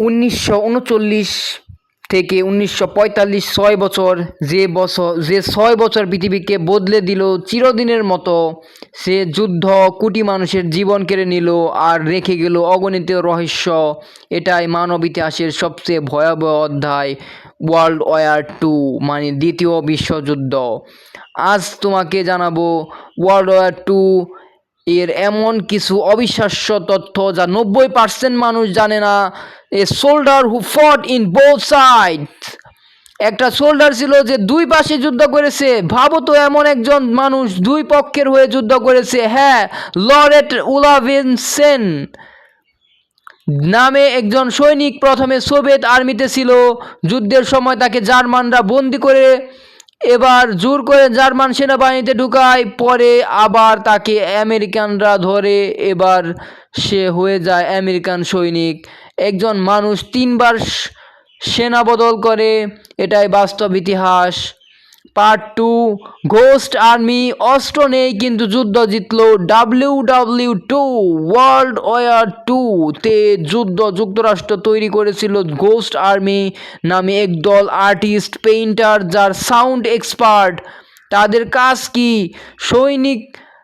উনিশশো উনচল্লিশ থেকে উনিশশো পঁয়তাল্লিশ ছয় বছর যে বছর, যে ছয় বছর পৃথিবীকে বদলে দিল চিরদিনের মতো, সে যুদ্ধ কোটি মানুষের জীবন কেড়ে নিল আর রেখে গেল অগণিত রহস্য। এটাই মানব ইতিহাসের সবচেয়ে ভয়াবহ অধ্যায় ওয়ার্ল্ড ওয়ার টু মানে দ্বিতীয় বিশ্বযুদ্ধ। আজ তোমাকে জানাব ওয়ার্ল্ড ওয়ার টু এর এমন কিছু অবিশ্বাস্য তথ্য যা নব্বই পার্সেন্ট মানুষ জানে না। A soldier who fought in both side একটা সোল্ডার ছিল যে দুই পাশে যুদ্ধ করেছে। ভাবো তো এমন একজন মানুষ দুই পক্ষের হয়ে যুদ্ধ করেছে। হ্যাঁ লরেট উলাভেনসেন নামে একজন সৈনিক প্রথমে সোভিয়েত আর্মিতে ছিল। যুদ্ধের সময় তাকে জার্মানরা বন্দি করে এবার জোর করে জার্মান সেনাবাহিনীতে ঢুকায়, পরে আবার তাকে আমেরিকানরা ধরে, এবার সে হয়ে যায় আমেরিকান সৈনিক। একজন মানুষ তিনবার সেনা বদল করে, এটাই বাস্তব ইতিহাস। পার্ট টু ঘোস্ট আর্মি অস্ত্র নেই, কিন্তু যুদ্ধ জিতল W W two world war two তে যুদ্ধ যুক্তরাষ্ট্র তৈরি করেছিল ঘোস্ট আর্মি নামে একদল আর্টিস্ট পেইন্টার যার সাউন্ড এক্সপার্ট তাদের কাজ কি? সৈনিক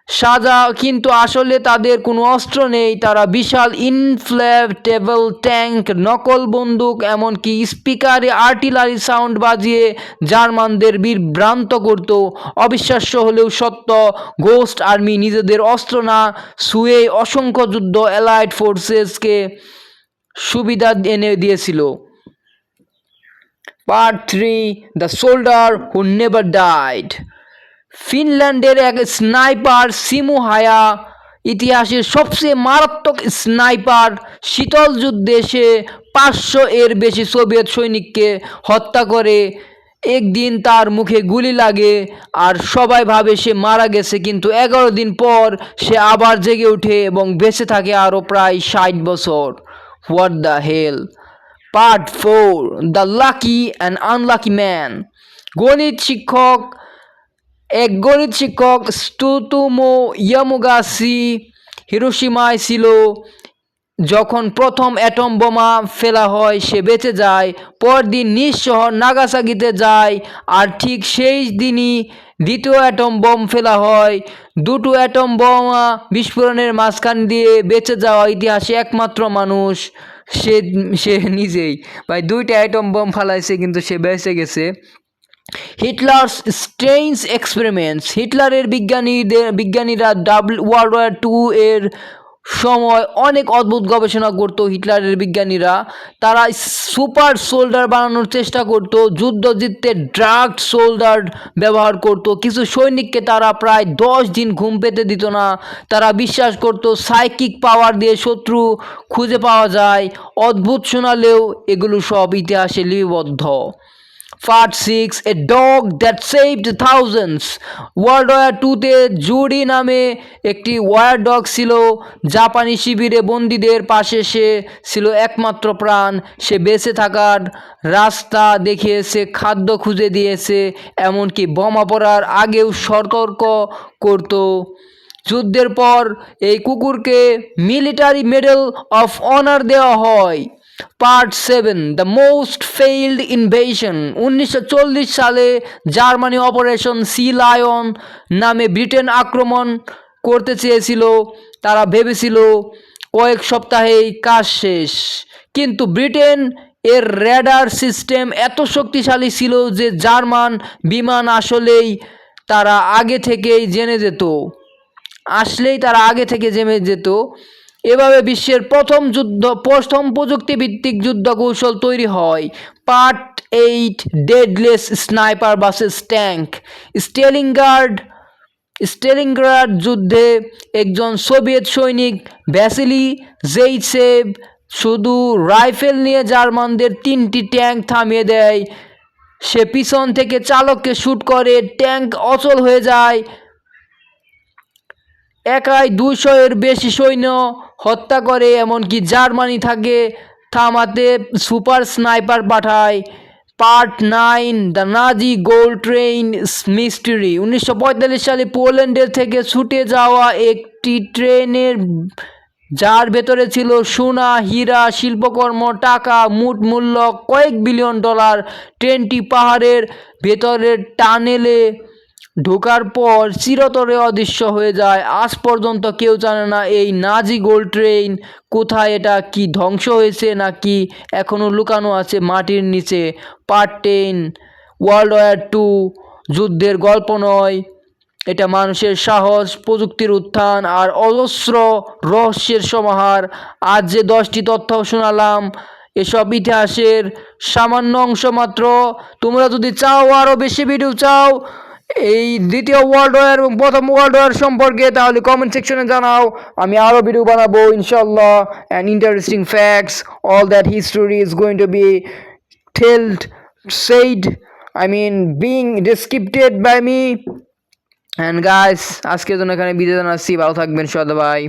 সাজা, কিন্তু আসলে তাদের কোনো অস্ত্র নেই। তারা বিশাল ইনফ্লেটেবল ট্যাঙ্ক নকল বন্দুক, এমনকি স্পিকারে আর্টিলারি সাউন্ড বাজিয়ে জার্মানদের বিভ্রান্ত করত। অবিশ্বাস্য হলেও সত্য গোস্ট আর্মি নিজেদের অস্ত্র না সুয়ে অসংখ্য যুদ্ধ অ্যালাইড ফোর্সেসকে সুবিধা এনে দিয়েছিল। Part three the soldier who never died ফিনল্যান্ডের এক স্নাইপার সিমু হায়া, ইতিহাসের সবচেয়ে মারাত্মক স্নাইপার, শীতল যুদ্ধে সে পাঁচশো এর বেশি সোভিয়েত সৈনিককে হত্যা করে। একদিন তার মুখে গুলি লাগে আর সবাই ভাবে সে মারা গেছে, কিন্তু এগারো দিন পর সে আবার জেগে ওঠে এবং বেঁচে থাকে আরও প্রায় ষাট বছর। What the hell part four the lucky and unlucky man গণিত শিক্ষক এক গণিত শিক্ষক স্তুতুমো ইয়ামুগাসি হিরোশিমায় ছিল যখন প্রথম অ্যাটম বোমা ফেলা হয়, সে বেঁচে যায়, পরদিন নিজ শহর নাগাসাকিতে যায়, আর ঠিক সেই দিনই দ্বিতীয় অ্যাটম বোম ফেলা হয়। দুটো অ্যাটম বোমা বিস্ফোরণের মাঝখান দিয়ে বেঁচে যাওয়া ইতিহাসে একমাত্র মানুষ, সে সে নিজেই। ভাই, দুইটা অ্যাটম বোম ফালাইছে কিন্তু সে বেঁচে গেছে। হিটলার্স স্ট্রেঞ্জ এক্সপেরিমেন্টস হিটলারের বিজ্ঞানীদের, বিজ্ঞানীরা ডাবল ওয়ার্ল্ড ওয়ার টু এর সময় অনেক অদ্ভুত গবেষণা করতো হিটলারের বিজ্ঞানীরা। তারা সুপার সোল্ডার বানানোর চেষ্টা করত, যুদ্ধ জিততে ড্রাগ সোল্ডার ব্যবহার করত। কিছু সৈনিককে তারা প্রায় দশ দিন ঘুম পেতে দিত না। তারা বিশ্বাস করত সাইকিক পাওয়ার দিয়ে শত্রু খুঁজে পাওয়া যায়। অদ্ভুত শোনালেও এগুলো সব ইতিহাসে লিপিবদ্ধ। Part six a dog that saved thousands world war টুতে জুডি নামে একটি ওয়ার ডগ ছিল। জাপানি শিবিরে বন্দীদের পাশে সে ছিল একমাত্র প্রাণ। সে বেঁচে থাকার রাস্তা দেখিয়েছে খাদ্য খুঁজে দিয়েছে এমনকি বোমা পড়ার আগেও সতর্ক করতো। যুদ্ধের পর এই কুকুরকে মিলিটারি মেডেল অফ অনার দেওয়া হয়। Part seven, the most failed invasion, উনিশশো চল্লিশ সালে জার্মানি অপারেশন সি লায়ন নামে ব্রিটেন আক্রমণ করতে চেয়েছিল। তারা ভেবেছিল কয়েক সপ্তাহেই কাজ শেষ। কিন্তু ব্রিটেন এর র্যাডার সিস্টেম এত শক্তিশালী ছিল যে জার্মান বিমান আসলেই তারা আগে থেকেই জেনে যেত। আসলেই তারা আগে থেকে জেমে যেত। এভাবে বিশ্বের প্রথম যুদ্ধ, প্রথম প্রযুক্তিভিত্তিক যুদ্ধ কৌশল তৈরি হয়। Part eight, deadliest sniper versus tank. Stalingrad Stalingrad যুদ্ধে একজন সোভিয়েত সৈনিক, ভ্যাসিলি জেইসেভ শুধু রাইফেল নিয়ে জার্মানদের তিনটি ট্যাঙ্ক থামিয়ে দেয়। সে পিছন থেকে চালককে শ্যুট করে, ট্যাঙ্ক অচল হয়ে যায়। একাই দুশো এর বেশি সৈন্য হত্যা করে, এমনকি জার্মানি থাকে, থামাতে সুপার স্নাইপার পাঠায়। Part nine, the Nazi gold train mystery. উনিশশো পঁয়তাল্লিশ সালে পোল্যান্ডের থেকে ছুটে যাওয়া একটি ট্রেনের যার ভেতরে ছিল সোনা, হীরা, শিল্পকর্ম, টাকা মুট মূল্য, কয়েক বিলিয়ন ডলার। ট্রেনটি পাহাড়ের ভেতরের টানেলে ঢোকার পর চিরতরে অদৃশ্য হয়ে যায়। আজ পর্যন্ত কেউ জানে না এই নাজি গোল্ড ট্রেন কোথায়, এটা কি ধ্বংস হয়েছে নাকি এখনও লুকানো আছে মাটির নিচে। Part ten, world war two, যুদ্ধের গল্প নয়। এটা মানুষের সাহস, প্রযুক্তির উত্থান আর অজস্র রহস্যের সমাহার। আজ যে দশটি তথ্য শোনালাম, এসব ইতিহাসের সামান্য অংশ মাত্র। তোমরা যদি চাও আরও বেশি ভিডিও চাও এই দ্বিতীয় ওয়ার্ল্ড ওয়ার এবং প্রথম ওয়ার্ল্ড ওয়ার সম্পর্কে তাহলে কমেন্ট সেকশনে জানাও। আমি আরও ভিডিও বানাবো ইনশাল্লাহ and interesting facts all that history is going to be told said I mean being descripted by me and guys আজকের জন্য এখানে বিদায় জানাচ্ছি, ভালো থাকবেন সদা ভাই